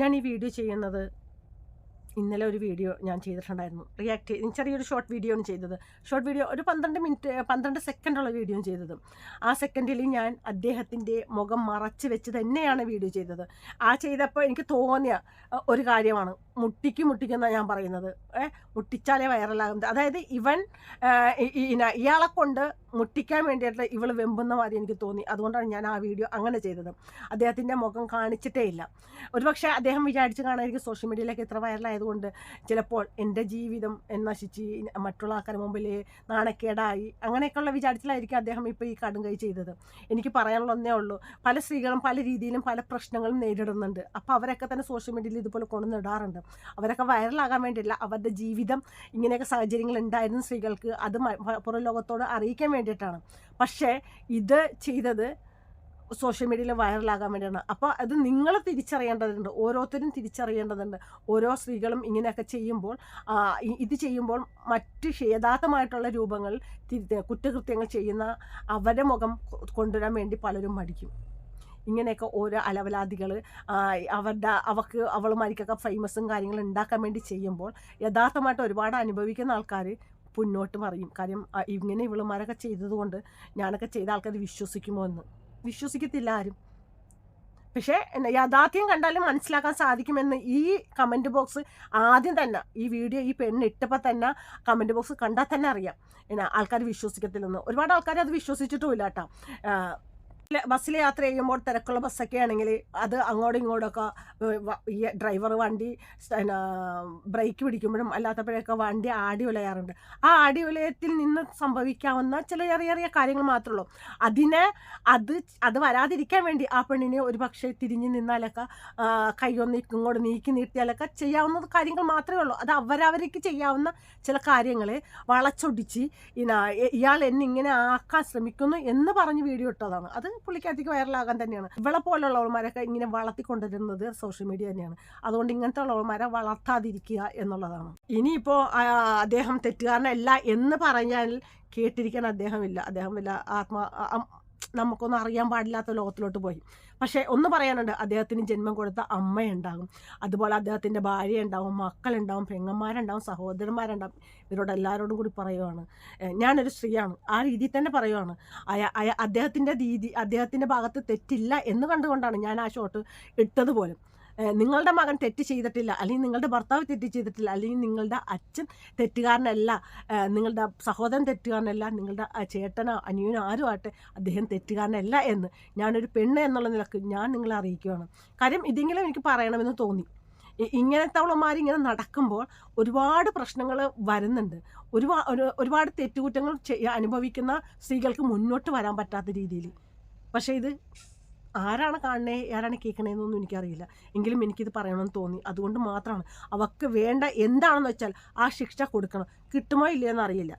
ഞാൻ ഈ വീഡിയോ ചെയ്യുന്നത് ഇന്നലെ ഒരു വീഡിയോ ഞാൻ ചെയ്തിട്ടുണ്ടായിരുന്നു. റിയാക്ട് ചെയ്ത് ചെറിയൊരു ഷോർട്ട് വീഡിയോ ആണ് ചെയ്തത്. ഷോർട്ട് വീഡിയോ ഒരു പന്ത്രണ്ട് മിനിറ്റ് പന്ത്രണ്ട് സെക്കൻഡുള്ള വീഡിയോ ചെയ്തത്. ആ സെക്കൻഡിൽ ഞാൻ അദ്ദേഹത്തിന്റെ മുഖം മറച്ച് വെച്ച് തന്നെയാണ് വീഡിയോ ചെയ്തത്. ആ ചെയ്തപ്പോൾ എനിക്ക് തോന്നിയ ഒരു കാര്യമാണ്. മുട്ടിക്ക് മുട്ടിക്കെന്നാണ് ഞാൻ പറയുന്നത്. ഏഹ് മുട്ടിച്ചാലേ വൈറലാകുന്നത്. അതായത് ഇവൻ ഇയാളെ കൊണ്ട് മുട്ടിക്കാൻ വേണ്ടിയിട്ട് ഇവൾ വെമ്പുന്ന മാതിരി എനിക്ക് തോന്നി. അതുകൊണ്ടാണ് ഞാൻ ആ വീഡിയോ അങ്ങനെ ചെയ്തത്. അദ്ദേഹത്തിന്റെ മുഖം കാണിച്ചിട്ടേ ഇല്ല. ഒരുപക്ഷെ അദ്ദേഹം വിചാരിച്ച് കാണാതിരിക്കും സോഷ്യൽ മീഡിയയിലേക്ക് ഇത്ര വൈറലായതുകൊണ്ട് ചിലപ്പോൾ എന്റെ ജീവിതം നശിച്ച് മറ്റുള്ള ആൾക്കാരുടെ മുമ്പിൽ നാണക്കേടായി അങ്ങനെയൊക്കെയുള്ള വിചാരിച്ചിലായിരിക്കും അദ്ദേഹം ഇപ്പോൾ ഈ കടും കൈ ചെയ്തത്. എനിക്ക് പറയാനുള്ള ഒന്നേ ഉള്ളൂ. പല സ്ത്രീകളും പല രീതിയിലും പല പ്രശ്നങ്ങളും നേരിടുന്നുണ്ട്. അപ്പോൾ അവരൊക്കെ തന്നെ സോഷ്യൽ മീഡിയയിൽ ഇതുപോലെ കൊണ്ടുവന്നിടാറുണ്ട് അവരൊക്കെ വൈറലാകാൻ വേണ്ടിയില്ല അവരുടെ ജീവിതം ഇങ്ങനെയൊക്കെ സാഹചര്യങ്ങൾ ഉണ്ടായിരുന്ന സ്ത്രീകൾക്ക് അത് പുറം ലോകത്തോട് അറിയിക്കാൻ വേണ്ടിയിട്ടാണ്. പക്ഷേ ഇത് ചെയ്തത് സോഷ്യൽ മീഡിയയിൽ വൈറലാകാൻ വേണ്ടിയാണ്. അപ്പോൾ അത് നിങ്ങൾ തിരിച്ചറിയേണ്ടതുണ്ട്. ഓരോരുത്തരും തിരിച്ചറിയേണ്ടതുണ്ട്. ഓരോ സ്ത്രീകളും ഇങ്ങനെയൊക്കെ ചെയ്യുമ്പോൾ ഇത് ചെയ്യുമ്പോൾ മറ്റ് യഥാർത്ഥമായിട്ടുള്ള രൂപങ്ങൾ കുറ്റകൃത്യങ്ങൾ ചെയ്യുന്ന അവരുടെ മുഖം കൊണ്ടുവരാൻ വേണ്ടി പലരും മടിക്കും. ഇങ്ങനെയൊക്കെ ഓരോ അലവലാദികൾ അവരുടെ അവർക്ക് അവളുമാരിക്കൊക്കെ ഫേമസും കാര്യങ്ങളും ഉണ്ടാക്കാൻ വേണ്ടി ചെയ്യുമ്പോൾ യഥാർത്ഥമായിട്ട് ഒരുപാട് അനുഭവിക്കുന്ന ആൾക്കാർ മുന്നോട്ട് പറയും കാര്യം ഇങ്ങനെ ഇവളുമാരൊക്കെ ചെയ്തതുകൊണ്ട് ഞാനൊക്കെ ചെയ്ത ആൾക്കാർ വിശ്വസിക്കുമോ എന്ന്. വിശ്വസിക്കത്തില്ല ആരും. പക്ഷേ യാഥാർത്ഥ്യം കണ്ടാലും മനസ്സിലാക്കാൻ സാധിക്കുമെന്ന് ഈ കമന്റ് ബോക്സ് ആദ്യം തന്നെ ഈ വീഡിയോ ഈ പെണ്ണ് ഇട്ടപ്പോൾ തന്നെ കമന്റ് ബോക്സ് കണ്ടാൽ തന്നെ അറിയാം. എന്നാ ആൾക്കാർ വിശ്വസിക്കത്തില്ലെന്ന്. ഒരുപാട് ആൾക്കാർ അത് വിശ്വസിച്ചിട്ടുമില്ല കേട്ടോ. ബസ്സിൽ യാത്ര ചെയ്യുമ്പോൾ തിരക്കുള്ള ബസ്സൊക്കെ ആണെങ്കിൽ അത് അങ്ങോട്ടും ഇങ്ങോട്ടൊക്കെ ഡ്രൈവർ വണ്ടി ബ്രേക്ക് പിടിക്കുമ്പോഴും അല്ലാത്തപ്പോഴൊക്കെ വണ്ടി ആടി ഉലയാറുണ്ട്. ആ ആടി ഉലയത്തിൽ നിന്ന് സംഭവിക്കാവുന്ന ചില ചെറിയ ചെറിയ കാര്യങ്ങൾ മാത്രമേ ഉള്ളൂ. അതിനെ അത് അത് വരാതിരിക്കാൻ വേണ്ടി ആ പെണ്ണിനെ ഒരു പക്ഷേ തിരിഞ്ഞ് നിന്നാലൊക്കെ കൈയൊന്ന് ഇങ്ങോട്ട് നീക്കി നീട്ടിയാലൊക്കെ ചെയ്യാവുന്ന കാര്യങ്ങൾ മാത്രമേ ഉള്ളൂ. അത് അവരവർക്ക് ചെയ്യാവുന്ന ചില കാര്യങ്ങളെ വളച്ചൊടിച്ച് ഇയാൾ എന്നിങ്ങനെ ആക്കാൻ ശ്രമിക്കുന്നു എന്ന് പറഞ്ഞ് വീഡിയോ ഇട്ടതാണ്. അത് പുള്ളിക്കകത്തേക്ക് വൈറലാകാൻ തന്നെയാണ്. ഇവളെ പോലുള്ളവന്മാരൊക്കെ ഇങ്ങനെ വളർത്തിക്കൊണ്ടിരുന്നത് സോഷ്യൽ മീഡിയ തന്നെയാണ്. അതുകൊണ്ട് ഇങ്ങനത്തെ ഉള്ളവന്മാരെ വളർത്താതിരിക്കുക എന്നുള്ളതാണ്. ഇനിയിപ്പോൾ അദ്ദേഹം തെറ്റുകാരനല്ല എന്ന് പറഞ്ഞാൽ കേട്ടിരിക്കാൻ അദ്ദേഹമില്ല. അദ്ദേഹം വല്ല ആത്മാ നമുക്കൊന്നും അറിയാൻ പാടില്ലാത്ത ലോകത്തിലോട്ട് പോയി. പക്ഷേ ഒന്ന് പറയാനുണ്ട് അദ്ദേഹത്തിന് ജന്മം കൊടുത്ത അമ്മയുണ്ടാകും. അതുപോലെ അദ്ദേഹത്തിന്റെ ഭാര്യ ഉണ്ടാവും മക്കളുണ്ടാവും പെങ്ങന്മാരുണ്ടാവും സഹോദരന്മാരുണ്ടാവും. ഇവരോട് എല്ലാവരോടും കൂടി പറയുവാണ്. ഞാനൊരു സ്ത്രീയാണ്. ആ രീതിയിൽ തന്നെ പറയുവാണ്. അദ്ദേഹത്തിന്റെ രീതി അദ്ദേഹത്തിന്റെ ഭാഗത്ത് തെറ്റില്ല എന്ന് കണ്ടുകൊണ്ടാണ് ഞാൻ ആ ഷോട്ട് ഇട്ടത് പോലും നിങ്ങളുടെ മകൻ തെറ്റ് ചെയ്തിട്ടില്ല അല്ലെങ്കിൽ നിങ്ങളുടെ ഭർത്താവ് തെറ്റ് ചെയ്തിട്ടില്ല അല്ലെങ്കിൽ നിങ്ങളുടെ അച്ഛൻ തെറ്റുകാരനല്ല നിങ്ങളുടെ സഹോദരൻ തെറ്റുകാരനല്ല നിങ്ങളുടെ ചേട്ടനോ അനിയനോ ആരും ആട്ടെ അദ്ദേഹം തെറ്റുകാരനല്ല എന്ന് ഞാനൊരു പെണ്ണ് എന്നുള്ള നിലയ്ക്ക് ഞാൻ നിങ്ങളെ അറിയിക്കുകയാണ്. കാര്യം ഇതെങ്കിലും എനിക്ക് പറയണമെന്ന് തോന്നി. ഇങ്ങനത്തെ ഇങ്ങനെ നടക്കുമ്പോൾ ഒരുപാട് പ്രശ്നങ്ങൾ വരുന്നുണ്ട്. ഒരുപാട് ഒരുപാട് തെറ്റുകുറ്റങ്ങൾ അനുഭവിക്കുന്ന സ്ത്രീകൾക്ക് മുന്നോട്ട് വരാൻ പറ്റാത്ത രീതിയിൽ. പക്ഷേ ഇത് ആരാണ് കാണണേ ആരാണ് കേൾക്കണേന്നൊന്നും എനിക്കറിയില്ല. എങ്കിലും എനിക്കിത് പറയണമെന്ന് തോന്നി. അതുകൊണ്ട് മാത്രമാണ്. അവർക്ക് വേണ്ട എന്താണെന്ന് വെച്ചാൽ ആ ശിക്ഷ കൊടുക്കണം. കിട്ടുമോ ഇല്ലയെന്ന് അറിയില്ല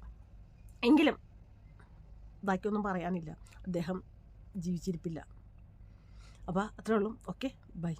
എങ്കിലും ബാക്കിയൊന്നും പറയാനില്ല. അദ്ദേഹം ജീവിച്ചിരിപ്പില്ല. അപ്പോൾ അത്രേ ഉള്ളൂ. ഓക്കെ. ബൈ.